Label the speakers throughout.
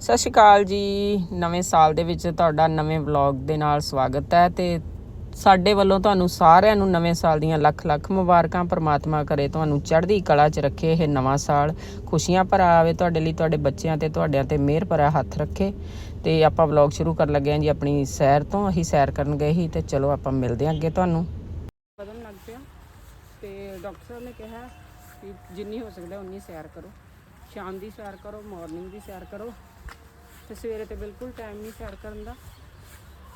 Speaker 1: ਸਤਿ ਸ਼੍ਰੀ ਅਕਾਲ ਜੀ। ਨਵੇਂ ਸਾਲ ਦੇ ਵਿੱਚ ਤੁਹਾਡਾ ਨਵੇਂ ਵਲੌਗ ਦੇ ਨਾਲ ਸਵਾਗਤ ਹੈ ਤੇ ਸਾਡੇ ਵੱਲੋਂ ਤੁਹਾਨੂੰ ਸਾਰਿਆਂ ਨੂੰ ਨਵੇਂ ਸਾਲ ਦੀਆਂ ਲੱਖ ਲੱਖ ਮੁਬਾਰਕਾਂ। ਪ੍ਰਮਾਤਮਾ ਕਰੇ ਤੁਹਾਨੂੰ ਚੜ੍ਹਦੀ ਕਲਾ 'ਚ ਰੱਖੇ ਇਹ ਨਵਾਂ ਸਾਲ। ਖੁਸ਼ੀਆਂ ਭਰਾ ਆਵੇ ਤੁਹਾਡੇ ਲਈ, ਤੁਹਾਡੇ ਬੱਚਿਆਂ ਤੇ, ਤੁਹਾਡਿਆਂ ਤੇ ਮਿਹਰ ਭਰਾ ਹੱਥ ਰੱਖੇ। ਤੇ ਆਪਾਂ ਵਲੌਗ ਸ਼ੁਰੂ ਕਰਨ ਲੱਗੇ ਹਾਂ ਜੀ ਆਪਣੀ ਸੈਰ ਤੋਂ। ਅਸੀਂ ਸੈਰ ਕਰਨ ਗਏ ਸੀ ਤੇ ਚਲੋ ਆਪਾਂ ਮਿਲਦੇ ਹਾਂ ਅੱਗੇ ਤੁਹਾਨੂੰ। ਬਦਨ ਲੱਗ ਪਿਆ। ਤੇ ਡਾਕਟਰ ਸਾਹਿਬ ਨੇ ਕਿਹਾ ਕਿ ਜਿੰਨੀ ਹੋ ਸਕਦਾ ਉਨੀ ਸੈਰ ਕਰੋ। ਸ਼ਾਮ ਦੀ ਸੈਰ ਕਰੋ, ਮਾਰਨਿੰਗ ਦੀ ਸੈਰ ਕਰੋ। ਤੇ ਸਵੇਰੇ ਤੇ ਬਿਲਕੁਲ ਟਾਈਮ ਨਹੀਂ ਸੈਰ ਕਰਨ ਦਾ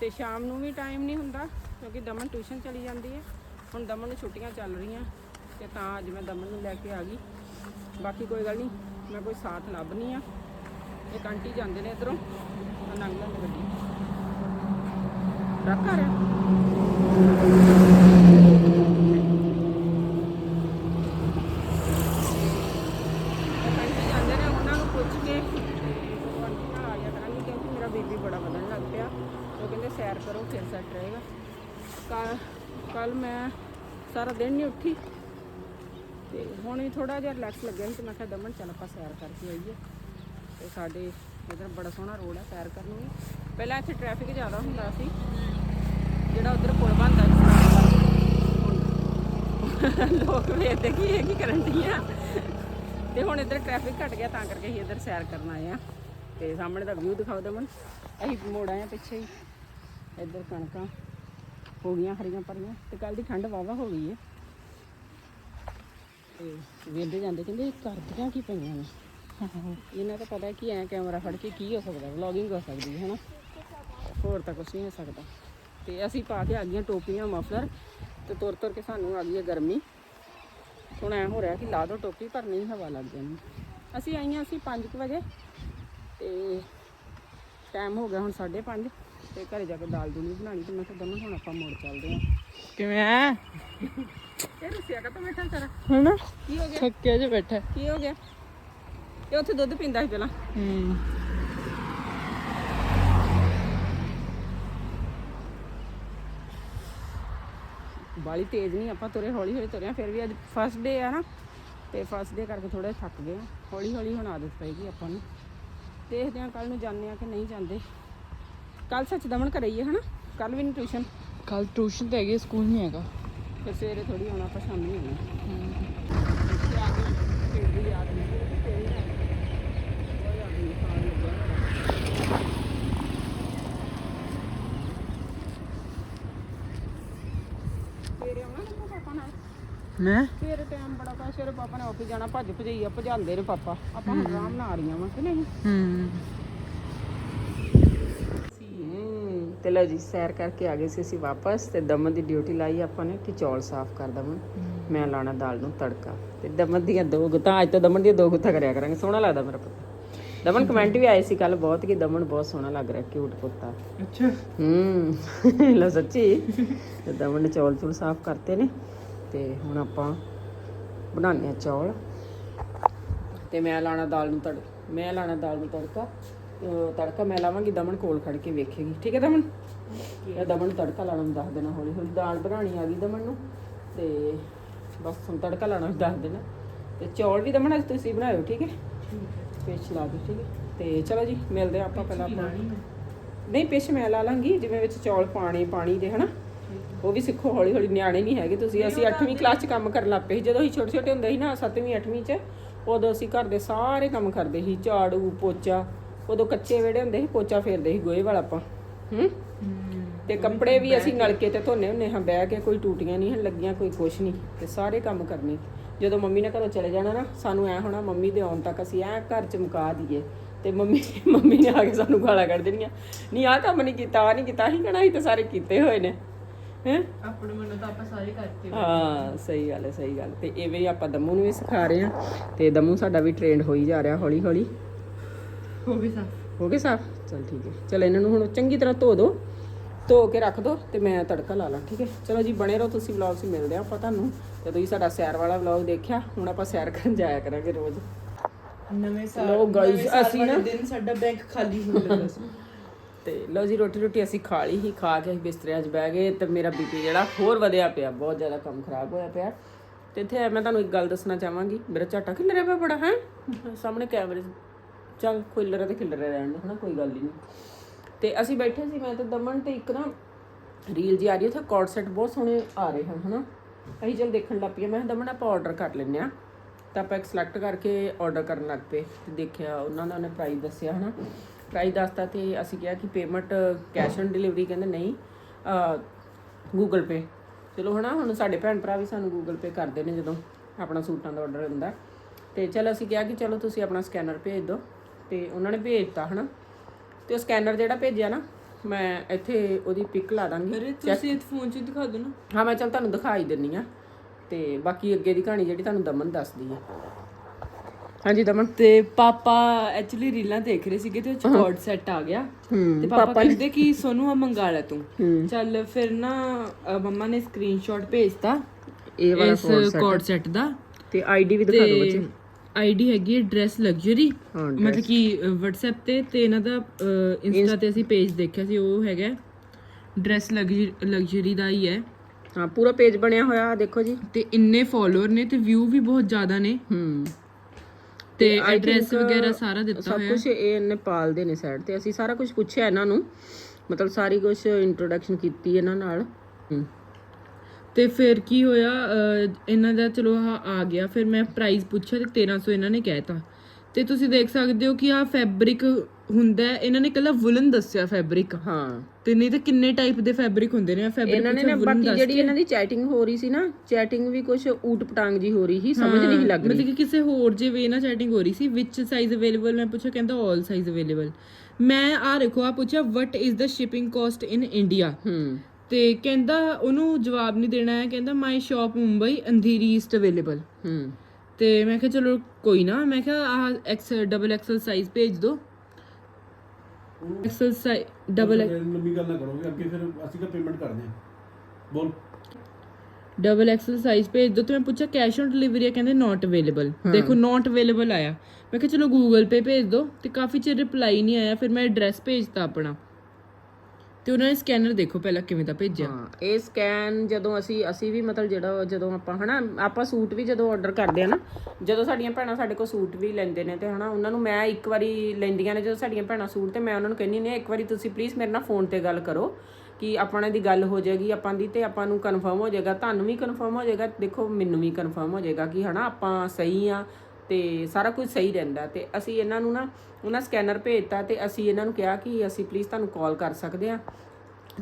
Speaker 1: ਤੇ ਸ਼ਾਮ ਨੂੰ ਵੀ ਟਾਈਮ ਨਹੀਂ ਹੁੰਦਾ ਕਿਉਂਕਿ ਦਮਨ ਟਿਊਸ਼ਨ ਚਲੀ ਜਾਂਦੀ ਹੈ। ਹੁਣ ਦਮਨ ਨੂੰ ਛੁੱਟੀਆਂ ਚੱਲ ਰਹੀਆਂ ਤੇ ਤਾਂ ਅੱਜ ਮੈਂ ਦਮਨ ਨੂੰ ਲੈ ਕੇ ਆ ਗਈ। ਬਾਕੀ ਕੋਈ ਗੱਲ ਨਹੀਂ, ਮੈਂ ਕੋਈ ਸਾਥ ਲੱਭਣੀ ਆ ਇੱਕ ਆਂਟੀ ਜਾਂਦੇ ਨੇ ਇਧਰੋਂ। ਲੰਘ ਲੈਂਦੇ ਗੱਡੀ ਰੱਖ ਆ ਰਿਹਾ ਆਂਟੀ ਜਾਂਦੇ ਨੇ ਉਹਨਾਂ ਨੂੰ ਪੁੱਛ ਕੇ ਤੇ ਉਹ ਆਂਟੀ ਨਾਲ ਆ ਜਾ ਕਰਾਂਗੀ ਕਿਉਂਕਿ ਮੇਰਾ ਬੀਬੀ ਬੜਾ ਵਧਣ ਲੱਗ ਪਿਆ ਉਹ ਕਹਿੰਦੇ ਸੈਰ ਕਰੋ ਫਿਰ ਸੈੱਟ ਰਹੇਗਾ ਕੱਲ ਕੱਲ ਮੈਂ ਸਾਰਾ ਦਿਨ ਤੇ ਹੁਣ ਵੀ ਥੋੜਾ ਜਿਹਾ ਰਿਲੈਕਸ ਲੱਗਿਆ ਸੀ ਤੇ ਮੈਂ ਕਿਹਾ ਦਮਨ ਚੱਲ ਆਪਾਂ ਸੈਰ ਕਰਕੇ ਆਈਏ। ਤੇ ਸਾਡੇ ਇਧਰ ਬੜਾ ਸੋਹਣਾ ਰੋਡ ਹੈ ਸੈਰ ਕਰਨ ਨੂੰ। ਪਹਿਲਾਂ ਇੱਥੇ ਟ੍ਰੈਫਿਕ ਜ਼ਿਆਦਾ ਹੁੰਦਾ ਸੀ। ਜਿਹੜਾ ਉਧਰ ਪੁਲ ਬਣਦਾ ਸੀ ਹੁਣ ਲੋਕ ਵੇਖਦੇ ਕੀ ਇਹ ਕੀ ਕਰਨ ਦੀਆਂ ਤੇ ਹੁਣ ਇੱਧਰ ਟ੍ਰੈਫਿਕ ਘਟ ਗਿਆ, ਤਾਂ ਕਰਕੇ ਅਸੀਂ ਇੱਧਰ ਸੈਰ ਕਰਨ ਆਏ ਆ। ਤੇ ਸਾਹਮਣੇ ਦਾ ਵਿਊ ਦਿਖਾਓ ਦਮਨ। ਅਸੀਂ ਮੋੜ ਆਏ ਆ ਪਿੱਛੇ ਹੀ। ਇੱਧਰ ਕਣਕਾਂ ਹੋ ਗਈਆਂ ਹਰੀਆਂ ਭਰੀਆਂ। ਤੇ ਕੱਲ ਦੀ ਠੰਡ ਵਾਵਾ ਹੋ ਗਈ ਹੈ ਤੇ ਵੇਂਦੇ ਜਾਂਦੇ ਕਹਿੰਦੇ ਕਰਦੀਆਂ ਕੀ ਪਈਆਂ ਨੇ? ਇਹਨਾਂ ਤਾਂ ਪਤਾ ਕਿ ਐ ਕੈਮਰਾ ਫੜ ਕੇ ਕੀ ਹੋ ਸਕਦਾ ਵਲੌਗਿੰਗ ਹੋ ਸਕਦੀ ਹੈ ਹਨਾ? ਹੋਰ ਤਾਂ ਕੁਝ ਨਹੀਂ ਹੋ ਸਕਦਾ। ਤੇ ਅਸੀਂ ਪਾ ਕੇ ਆ ਗਈਆਂ ਟੋਪੀਆਂ ਮਫਲਰ ਤੇ ਤੁਰ ਤੁਰ ਕੇ ਸਾਨੂੰ ਆ ਗਈ ਹੈ ਗਰਮੀ। ਹੁਣ ਐ ਹੋ ਰਿਹਾ ਕਿ ਲਾ ਦੋ ਟੋਪੀ ਪਰ ਨਹੀਂ ਹਵਾ ਲੱਗ ਜਾਣੀ ਅਸੀਂ ਆਈਆਂ ਅਸੀਂ 5 ਵਜੇ ਤੇ ਟਾਈਮ ਹੋ ਗਿਆ ਹੁਣ 5:30 ਤੇ ਘਰੇ ਜਾ ਕੇ ਦਾਲ ਦੂਲੀ ਬਣਾਣੀ ਤੇ ਮੈਂ ਕਿਹਾ ਦੋਨੋਂ ਹੁਣ ਆਪਾਂ ਮੋੜ ਚੱਲਦੇ ਆਂ
Speaker 2: ਕਿਵੇਂ
Speaker 1: ਇਹ ਰੁਸਿਆ ਕਾ ਤਾਂ ਬੈਠਾ ਤੇਰਾ
Speaker 2: ਹਣਾ
Speaker 1: ਕੀ ਹੋ ਗਿਆ?
Speaker 2: ਥੱਕਿਆ ਜਿਹਾ ਬੈਠਾ।
Speaker 1: ਕੀ ਹੋ ਗਿਆ? ਇਹ ਉੱਥੇ ਦੁੱਧ ਪੀਂਦਾ ਸੀ ਪਹਿਲਾਂ।
Speaker 2: ਹੂੰ।
Speaker 1: ਬਾਲੀ ਤੇਜ਼ ਨਹੀਂ ਆਪਾਂ ਤੁਰੇ ਹੌਲੀ ਹੌਲੀ ਤੁਰਿਆ ਫਿਰ ਵੀ ਅੱਜ ਫਸਟ ਡੇ ਆ ਨਾ। ਤੇ ਫਸਟ ਡੇ ਕਰਕੇ ਥੋੜਾ ਥੱਕ ਗਏ ਆ। ਹੌਲੀ ਹੌਲੀ ਹੁਣ ਆਦਤ ਪਏਗੀ ਆਪਾਂ ਨੂੰ। ਦੇਖਦੇ ਆ ਕੱਲ ਨੂੰ ਜਾਂਦੇ ਆ ਕਿ ਨਹੀਂ ਜਾਂਦੇ। ਕੱਲ ਸੱਚ ਦਮਨ ਹੈ ਹਨਾ? ਕੱਲ ਵੀ ਨਹੀਂ ਟਿਊਸ਼ਨ
Speaker 2: ਕੱਲ ਟਿਊਸ਼ਨ ਤੇ ਹੈਗੀ ਸਕੂਲ ਨਹੀਂ ਹੈਗਾ।
Speaker 1: ਫਿਰ ਸਵੇਰੇ ਥੋੜੀ ਆਉਣਾ ਆਪਾਂ ਸ਼ਾਮੀ ਆਉਣਾ ਇੱਥੇ ਆ ਕੇ ਫਿਰ ਵੀ ਯਾਦ ਨਹੀਂ ਕਿ ਤੇਰੀ ਹੈ ਬਹੁਤ ਯਾਦ ਨਹੀਂ ਖਾਣ ਲੱਗਿਆ ਮੇਰਾ। ਸਵੇਰੇ ਆਉਣਾ ਨਾ ਪਾਪਾ ਨਾਲ?
Speaker 2: ਮੈਂ?
Speaker 1: ਸਵੇਰੇ ਟਾਈਮ ਬੜਾ ਸਵੇਰੇ ਪਾਪਾ ਨੇ ਆਫਿਸ ਜਾਣਾ ਭੱਜ ਭਜਈਆ ਭਜਾਉਂਦੇ ਨੇ ਪਾਪਾ। ਆਪਾਂ ਹੁਣ ਆਰਾਮ ਨਾਲ ਆ ਰਹੀਆਂ ਵਾਂ ਕਿ ਨਹੀਂ?
Speaker 2: ਹੂੰ
Speaker 1: ਹੂੰ ਤੇ ਲਓ ਜੀ ਸੈਰ ਕਰਕੇ ਆ ਗਏ ਸੀ ਅਸੀਂ ਵਾਪਸ ਤੇ ਦਮਨ ਦੀ ਡਿਊਟੀ ਲਾਈ ਆਪਾਂ ਨੇ ਕਿ ਚੌਲ ਸਾਫ਼ ਕਰ ਦਮਨ। ਮੈਂ ਲਾਣਾ ਦਾਲ ਨੂੰ ਤੜਕਾ ਤੇ ਦਮਨ ਦੀਆਂ ਦੋ ਗੁੱਤਾਂ ਅੱਜ ਤੋਂ ਦਮਨ ਦੀਆਂ ਦੋ ਗੁੱਤਾਂ ਕਰਿਆ ਕਰਾਂਗੇ ਸੋਹਣਾ ਲੱਗਦਾ ਮੇਰਾ ਪੁੱਤ। ਦਮਨ ਕਮੈਂਟ ਵੀ ਆਏ ਸੀ ਕੱਲ ਬਹੁਤ ਕਿ ਦਮਨ ਬਹੁਤ ਸੋਹਣਾ ਲੱਗ ਰਿਹਾ ਕਿਊਟ ਪੁੱਤਾ
Speaker 2: ਅੱਛਾ।
Speaker 1: ਹੂੰ ਲਓ ਸੱਚੀ। ਤੇ ਦਮਨ ਨੇ ਚੌਲ ਚੂਲ ਸਾਫ਼ ਕਰਤੇ ਨੇ ਤੇ ਹੁਣ ਆਪਾਂ ਬਣਾਉਂਦੇ ਆ ਚੌਲ। ਤੇ ਮੈਂ ਲਾਣਾ ਦਾਲ ਨੂੰ ਤੜ ਮੈਂ ਲਾਣਾ ਦਾਲ ਨੂੰ ਤੜਕਾ ਤੜਕਾ ਮੈਂ ਲਾਵਾਂਗੀ ਦਮਨ ਕੋਲ ਖੜ ਕੇ ਵੇਖੇਗੀ। ਠੀਕ ਹੈ ਦਮਨ? ਇਹ ਦਮਨ ਨੂੰ ਤੜਕਾ ਲਾਣਾ ਨੂੰ ਦੱਸ ਦੇਣਾ ਹੌਲੀ ਹੌਲੀ ਦਾਲ ਬਣਾਣੀ ਆ ਗਈ ਦਮਨ ਨੂੰ ਤੇ ਬਸ ਹੁਣ ਤੜਕਾ ਲਾਣਾ ਦੱਸ ਦੇਣਾ। ਤੇ ਚੌਲ ਵੀ ਦਮਨ ਅੱਜ ਤੁਸੀਂ ਬਣਾਇਓ ਠੀਕ ਹੈ? ਪੇਸ਼ ਲਾ ਦਿਓ ਠੀਕ ਹੈ? ਤੇ ਚਲੋ ਜੀ ਮਿਲਦੇ ਆ ਆਪਾਂ ਪਹਿਲਾਂ ਆਪਾਂ। ਨਹੀਂ ਪਿੱਛ ਮੈਂ ਲਾ ਲਾਂਗੀ ਜਿਵੇਂ ਵਿੱਚ ਚੌਲ ਪਾਣੇ ਪਾਣੀ ਦੇ ਹਨਾ? ਉਹ ਵੀ ਸਿੱਖੋ ਹੌਲੀ ਹੌਲੀ ਨਿਆਣੇ ਨਹੀਂ ਹੈਗੇ ਤੁਸੀਂ। ਅਸੀਂ 8ਵੀਂ ਕਲਾਸ 'ਚ ਕੰਮ ਕਰਨ ਲੱਗ ਪਏ ਸੀ। ਜਦੋਂ ਅਸੀਂ ਛੋਟੇ ਛੋਟੇ ਹੁੰਦੇ ਸੀ ਨਾ 7ਵੀਂ 8ਵੀਂ 'ਚ ਉਦੋਂ ਅਸੀਂ ਘਰ ਦੇ ਸਾਰੇ ਕੰਮ ਕਰਦੇ ਸੀ। ਝਾੜੂ ਪੋਚਾ ਉਦੋਂ ਕੱਚੇ ਵਿਹੜੇ ਹੁੰਦੇ ਸੀ ਪੋਚਾ ਫੇਰਦੇ ਸੀ ਗੋਹੇ ਵਾਲਾ ਆਪਾਂ। ਹੂੰ? ਤੇ ਕੱਪੜੇ ਵੀ ਅਸੀਂ ਨਲਕੇ ਤੇ ਧੋਨੇ ਹੁੰਨੇ ਹਾਂ ਬਹਿ ਕੇ ਕੋਈ ਟੂਟੀਆਂ ਨਹੀਂ ਹਨ ਲੱਗੀਆਂ ਕੋਈ ਕੁਛ ਨਹੀਂ ਤੇ ਸਾਰੇ ਕੰਮ ਕਰਨੇ। ਜਦੋਂ ਮੰਮੀ ਨੇ ਘਰੋਂ ਚਲੇ ਜਾਣਾ ਨਾ ਸਾਨੂੰ ਐ ਹੋਣਾ ਮੰਮੀ ਦੇ ਆਉਣ ਤੱਕ ਅਸੀਂ ਐ ਘਰ ਚ ਮੁਕਾ ਦਈਏ। ਤੇ ਮੰਮੀ ਮੰਮੀ ਨੇ ਆ ਕੇ ਸਾਨੂੰ ਗਾਲਾਂ ਕੱਢ ਦੇਣੀਆਂ। ਨਹੀਂ ਆਹ ਕੰਮ ਨਹੀਂ ਕੀਤਾ ਆ ਨਹੀਂ ਕੀਤਾ ਅਸੀਂ ਕਹਣਾ ਤਾਂ ਸਾਰੇ ਕੀਤੇ ਹੋਏ ਨੇ। ਹੈ?
Speaker 2: ਆਪਣੇ ਮਨ ਤਾਂ ਆਪਾਂ ਸਾਰੇ ਕਰਤੇ
Speaker 1: ਹਾਂ। ਸਹੀ ਗੱਲ ਹੈ ਸਹੀ ਗੱਲ। ਤੇ ਇਵੇਂ ਹੀ ਆਪਾਂ ਦਮੂ ਨੂੰ ਵੀ ਸਿਖਾ ਰਹੇ ਹਾਂ। ਤੇ ਦਮੂ ਸਾਡਾ ਵੀ ਟ੍ਰੇਨਡ ਹੋਈ ਜਾ ਰਿਹਾ ਹੌਲੀ ਹੌਲੀ
Speaker 2: ਹੋ ਵੀ ਸਾ
Speaker 1: ਹੋ ਗਏ ਸਾਫ਼? ਚਲ ਠੀਕ ਹੈ। ਚਲ ਇਹਨਾਂ ਨੂੰ ਹੁਣ ਚੰਗੀ ਤਰ੍ਹਾਂ ਧੋ ਦਿਓ। ਧੋ ਕੇ ਰੱਖ ਦਿਓ ਤੇ ਮੈਂ ਤੜਕਾ ਲਾ ਲਾਂ ਠੀਕ ਹੈ? ਚਲੋ ਜੀ ਬਣੇ ਰਹੋ ਤੁਸੀਂ ਵਲੌਗ 'ਚ ਮਿਲਦੇ ਆ ਆਪਾਂ ਤੁਹਾਨੂੰ। ਤੇ ਤੁਸੀਂ ਸਾਡਾ ਸੈਰ ਵਾਲਾ ਵਲੌਗ ਦੇਖਿਆ ਹੁਣ ਆਪਾਂ ਸੈਰ ਕਰਨ ਜਾਇਆ ਕਰਾਂਗੇ ਰੋਜ਼।
Speaker 2: ਨਵੇਂ ਸਾਲ
Speaker 1: ਲਓ guys,
Speaker 2: ਨਵੇਂ ਸਾਲ
Speaker 1: ਅਸੀਂ ਨਾ-
Speaker 2: ਦਿਨ ਸਾਡਾ ਬੈਂਕ ਖਾਲੀ ਹੋ ਜਾਂਦਾ ਸੀ।
Speaker 1: ਤੇ ਲਓ ਜੀ ਰੋਟੀ ਰੋਟੀ ਅਸੀਂ ਖਾ ਲਈ ਹੀ ਖਾ ਕੇ ਅਸੀਂ ਬਿਸਤਰਿਆਂ 'ਚ ਬਹਿ ਗਏ ਤੇ ਮੇਰਾ ਬੀਪੀ ਜਿਹੜਾ ਹੋਰ ਵਧਿਆ ਪਿਆ ਬਹੁਤ ਜ਼ਿਆਦਾ ਕੰਮ ਖਰਾਬ ਹੋਇਆ ਪਿਆ। ਤੇ ਇੱਥੇ ਮੈਂ ਤੁਹਾਨੂੰ ਇੱਕ ਗੱਲ ਦੱਸਣਾ ਚਾਹਾਂਗੀ ਮੇਰਾ ਝਾਟਾ ਖਿਲ ਰਿਹਾ ਪਿਆ ਬੜਾ ਹੈ? ਸਾਹਮਣੇ ਕੈਮਰੇ 'ਚ। ਚੱਲ ਖਿਲਰੇ ਤੇ ਖਿਲਰੇ ਰਹਿਣ ਦੇ ਹਨਾ, ਕੋਈ ਗੱਲ ਹੀ ਨਹੀਂ। ਤੇ ਅਸੀਂ ਬੈਠੇ ਸੀ, ਮੈਂ ਤੇ ਦਮਨ ਤੇ ਇੱਕ ਨਾ ਰੀਲ ਜੀ ਆ ਰਹੀ ਉੱਥੇ ਕੋਡ ਸੈਟ ਬਹੁਤ ਸੋਹਣੇ ਆ ਰਹੇ ਹਨ, ਹਨਾ। ਅਸੀਂ ਚਲ ਦੇਖਣ ਲੱਗ ਪਈਏ, ਮੈਂ ਕਿਹਾ ਦਮਨ ਆਪਾਂ ਆਰਡਰ ਕਰ ਲੈਂਦੇ ਆ ਤਾਂ ਆਪਾਂ ਇੱਕ ਸਿਲੈਕਟ ਕਰਕੇ ਆਰਡਰ ਕਰਨ ਲੱਗ ਪਏ ਤੇ ਦੇਖਿਆ, ਉਹਨਾਂ ਦਾ ਉਹਨੇ ਪ੍ਰਾਈਸ ਦੱਸਿਆ, ਹਨਾ। ਪ੍ਰਾਈਸ ਦੱਸਤਾ ਤੇ ਅਸੀਂ ਕਿਹਾ ਕਿ ਪੇਮੈਂਟ ਕੈਸ਼ ਔਨ ਡਿਲੀਵਰੀ ਕਹਿੰਦੇ ਨਹੀਂ ਗੂਗਲ ਪੇ ਚਲੋ, ਹਨਾ, ਹੁਣ ਸਾਡੇ ਭੈਣ ਭਰਾ ਵੀ ਸਾਨੂੰ ਗੂਗਲ ਪੇ ਕਰਦੇ ਨੇ ਜਦੋਂ ਆਪਣਾ ਸੂਟਾਂ ਦਾ ਆਰਡਰ ਹੁੰਦਾ। ਤੇ ਚਲ ਅਸੀਂ ਕਿਹਾ ਕਿ ਚਲੋ ਤੁਸੀਂ ਆਪਣਾ ਸਕੈਨਰ ਭੇਜ ਦਿਓ। ਤੇ ਉਹਨਾਂ ਨੇ ਭੇਜਤਾ ਹਨਾ? ਤੇ ਉਹ ਸਕੈਨਰ ਜਿਹੜਾ ਭੇਜਿਆ ਨਾ ਮੈਂ ਇੱਥੇ ਉਹਦੀ ਪਿਕ ਲਾ ਦਾਂਗੀ।
Speaker 2: ਅਰੇ ਤੁਸੀਂ ਇਹ ਫੋਨ 'ਚ ਦਿਖਾ ਦਿਓ ਨਾ।
Speaker 1: ਹਾਂ ਮੈਂ ਚਲ ਤੁਹਾਨੂੰ ਦਿਖਾਈ ਦਿੰਨੀ ਆ। ਤੇ ਬਾਕੀ ਅੱਗੇ ਦੀ ਕਹਾਣੀ ਜਿਹੜੀ ਤੁਹਾਨੂੰ ਦਮਨ ਦੱਸਦੀ ਹੈ ਹਾਂਜੀ ਦਮਨ।
Speaker 2: ਤੇ ਪਾਪਾ ਐਕਚੁਅਲੀ ਰੀਲਾਂ ਦੇਖ ਰਹੇ ਸੀਗੇ ਤੇ ਉਹ ਚ ਕੋਡ ਸੈੱਟ ਆ ਗਿਆ। ਤੇ ਪਾਪਾ ਕਹਿੰਦੇ ਕਿ ਸੋਨੂੰ ਆ ਮੰਗਾ ਲੈ ਤੂੰ। ਚੱਲ ਫਿਰ ਨਾ ਅ, ਮੰਮਾ ਨੇ ਸਕਰੀਨਸ਼ਾਟ ਭੇਜਤਾ
Speaker 1: ਇਹ ਵਾਲਾ
Speaker 2: ਇਸ ਕੋਡ ਸੈਟ ਦਾ।
Speaker 1: ਤੇ ਆਈਡੀ ਵੀ ਦਿਖਾ ਦਿਓ ਬੱਚੇ।
Speaker 2: ਆਈਡੀ ਹੈਗੀ ਹੈ ਡਰੈਸ ਲਗਜ਼ਰੀ
Speaker 1: ਹਾਂ
Speaker 2: ਮਤਲਬ ਕਿ WhatsApp ਤੇ ਤੇ ਇਹਨਾਂ ਦਾ ਇੰਸਟਾ ਤੇ ਅਸੀਂ ਪੇਜ ਦੇਖਿਆ ਸੀ ਉਹ ਹੈਗਾ ਡਰੈਸ ਲਗਜ਼ਰੀ ਦਾ ਹੀ ਹੈ।
Speaker 1: ਹਾਂ ਪੂਰਾ ਪੇਜ ਬਣਿਆ ਹੋਇਆ ਆਹ ਦੇਖੋ ਜੀ।
Speaker 2: ਤੇ ਇੰਨੇ ਫਾਲੋਅਰ ਨੇ ਤੇ ਵਿਊ ਵੀ ਬਹੁਤ ਜ਼ਿਆਦਾ ਨੇ।
Speaker 1: ਹੂੰ।
Speaker 2: ਤੇ ਐਡਰੈਸ ਵਗੈਰਾ ਸਾਰਾ ਦਿੱਤਾ
Speaker 1: ਸਭ ਕੁਝ ਇਹ ਨੇਪਾਲ ਦੇ ਨੇ ਸਾਈਡ ਤੇ। ਅਸੀਂ ਸਾਰਾ ਕੁਝ ਪੁੱਛਿਆ ਇਹਨਾਂ ਨੂੰ। ਮਤਲਬ ਸਾਰੀ ਕੁਝ ਇੰਟਰੋਡਕਸ਼ਨ ਕੀਤੀ ਇਹਨਾਂ ਨਾਲ। ਹੂੰ।
Speaker 2: ਤੇ ਫਿਰ ਕੀ ਹੋਇਆ ਇਹਨਾਂ ਦਾ ਚਲੋ ਆਹ ਆ ਗਿਆ। ਫਿਰ ਮੈਂ ਪ੍ਰਾਈਸ ਪੁੱਛਿਆ ਤੇ 1300 ਇਹਨਾਂ ਨੇ ਕਹਿਤਾ ਤੇ। ਤੁਸੀਂ ਦੇਖ ਸਕਦੇ ਹੋ ਕਿ ਆਹ ਫੈਬਰਿਕ ਹੁੰਦਾ ਹੈ। ਇਹਨਾਂ ਨੇ ਕੱਲਾ ਵੁਲਨ ਦੱਸਿਆ ਫੈਬਰਿਕ
Speaker 1: ਹਾਂ।
Speaker 2: ਤੇ ਨਹੀਂ ਤਾਂ ਕਿੰਨੇ ਟਾਈਪ ਦੇ ਫੈਬਰਿਕ ਹੁੰਦੇ ਨੇ ਫੈਬਰਿਕ
Speaker 1: ਇਹਨਾਂ ਨੇ ਨਾ ਬਾਕੀ ਜਿਹੜੀ ਇਹਨਾਂ ਦੀ ਚੈਟਿੰਗ ਹੋ ਰਹੀ ਸੀ ਨਾ ਚੈਟਿੰਗ ਵੀ ਕੁਝ ਊਟ ਪਟਾਂਗ ਜੀ ਹੋ ਰਹੀ ਸੀ ਸਮਝ ਨਹੀਂ ਲੱਗ ਰਹੀ।
Speaker 2: ਮਤਲਬ ਕਿ ਕਿਸੇ ਹੋਰ ਜੇ ਵੇ ਨਾਲ ਚੈਟਿੰਗ ਹੋ ਰਹੀ ਸੀ ਵਿਚ ਸਾਈਜ਼ ਅਵੇਲੇਬਲ ਮੈਂ ਪੁੱਛਿਆ ਕਹਿੰਦਾ 올 ਸਾਈਜ਼ ਅਵੇਲੇਬਲ ਮੈਂ ਆ ਦੇਖੋ ਆ ਪੁੱਛਿਆ what is the shipping cost in India
Speaker 1: ਹੂੰ।
Speaker 2: ਤੇ ਕਹਿੰਦਾ ਉਹਨੂੰ ਜਵਾਬ ਨਹੀਂ ਦੇਣਾ ਹੈ ਕਹਿੰਦਾ my shop Mumbai Andheri east available
Speaker 1: ਹੂੰ।
Speaker 2: ਤੇ ਮੈਂ ਕਿਹਾ ਚਲੋ ਕੋਈ ਨਾ ਮੈਂ ਕਿਹਾ ਆਹ ਐਕਸ ਡਬਲ ਐਕਸਲ ਸਾਈਜ਼ ਭੇਜ ਦਿਓ ਐਕਸਲ ਸਾਈਜ਼ ਡਬਲ
Speaker 3: ਲੰਬੀ ਗੱਲ ਨਾ ਕਰੋਗੇ ਅੱਗੇ ਫਿਰ ਅਸੀਂ ਤਾਂ ਪੇਮੈਂਟ ਕਰਦੇ ਹਾਂ। ਬੋਲ।
Speaker 2: ਡਬਲ ਐਕਸਲ ਸਾਈਜ਼ ਭੇਜ ਦਿਓ ਤੇ ਮੈਂ ਪੁੱਛਿਆ ਕੈਸ਼ ਔਨ ਡਿਲੀਵਰੀ ਹੈ ਕਹਿੰਦੇ ਨਾਟ ਅਵੇਲੇਬਲ ਦੇਖੋ ਨਾਟ ਅਵੇਲੇਬਲ ਆਇਆ। ਮੈਂ ਕਿਹਾ ਚਲੋ ਗੂਗਲ ਪੇ ਭੇਜ ਦਿਓ ਤੇ ਕਾਫੀ ਚਿਰ ਰਿਪਲਾਈ ਨਹੀਂ ਆਇਆ ਫਿਰ ਮੈਂ ਐਡਰੈਸ ਭੇਜਤਾ ਆਪਣਾ। ਤੇ ਉਹਨਾਂ ਨੇ ਸਕੈਨਰ ਦੇਖੋ ਪਹਿਲਾਂ ਕਿਵੇਂ ਦਾ ਭੇਜਿਆ।
Speaker 1: ਹਾਂ, ਇਹ ਸਕੈਨ ਜਦੋਂ ਅਸੀਂ ਅਸੀਂ ਵੀ ਮਤਲਬ ਜਿਹੜਾ ਜਦੋਂ ਆਪਾਂ ਹਨਾ, ਆਪਾਂ ਸੂਟ ਵੀ ਜਦੋਂ ਆਰਡਰ ਕਰਦੇ ਆ ਨਾ, ਜਦੋਂ ਸਾਡੀਆਂ ਭੈਣਾਂ ਸਾਡੇ ਕੋਲ ਸੂਟ ਵੀ ਲੈਂਦੇ ਨੇ ਤੇ ਹਨਾ, ਉਹਨਾਂ ਨੂੰ ਮੈਂ ਇੱਕ ਵਾਰੀ ਲੈਂਦੀਆਂ ਨੇ ਜਦੋਂ ਸਾਡੀਆਂ ਭੈਣਾਂ ਸੂਟ ਤੇ ਮੈਂ ਉਹਨਾਂ ਨੂੰ ਕਹਿੰਦੀ ਨੇ ਇੱਕ ਵਾਰੀ ਤੁਸੀਂ ਪਲੀਜ਼ ਮੇਰੇ ਨਾਲ ਫੋਨ ਤੇ ਗੱਲ ਕਰੋ ਕਿ ਆਪਾਂ ਦੀ ਗੱਲ ਹੋ ਜਾਏਗੀ, ਆਪਾਂ ਦੀ ਤੇ ਆਪਾਂ ਨੂੰ ਕਨਫਰਮ ਹੋ ਜਾਏਗਾ, ਤੁਹਾਨੂੰ ਵੀ ਕਨਫਰਮ ਹੋ ਜਾਏਗਾ, ਦੇਖੋ ਮੈਨੂੰ ਵੀ ਕਨਫਰਮ ਹੋ ਜਾਏਗਾ ਕਿ ਹਨਾ ਆਪਾਂ ਸਹੀ ਆ ਤੇ ਸਾਰਾ ਕੁਝ ਸਹੀ ਰਹਿੰਦਾ ਤੇ ਅਸੀਂ ਇਹਨਾਂ ਨੂੰ ਨਾ ਉਹਨਾਂ ਸਕੈਨਰ ਭੇਜਤਾ ਤੇ ਅਸੀਂ ਇਹਨਾਂ ਨੂੰ ਕਿਹਾ ਕਿ ਅਸੀਂ ਪਲੀਜ਼ ਤੁਹਾਨੂੰ ਕਾਲ ਕਰ ਸਕਦੇ ਆ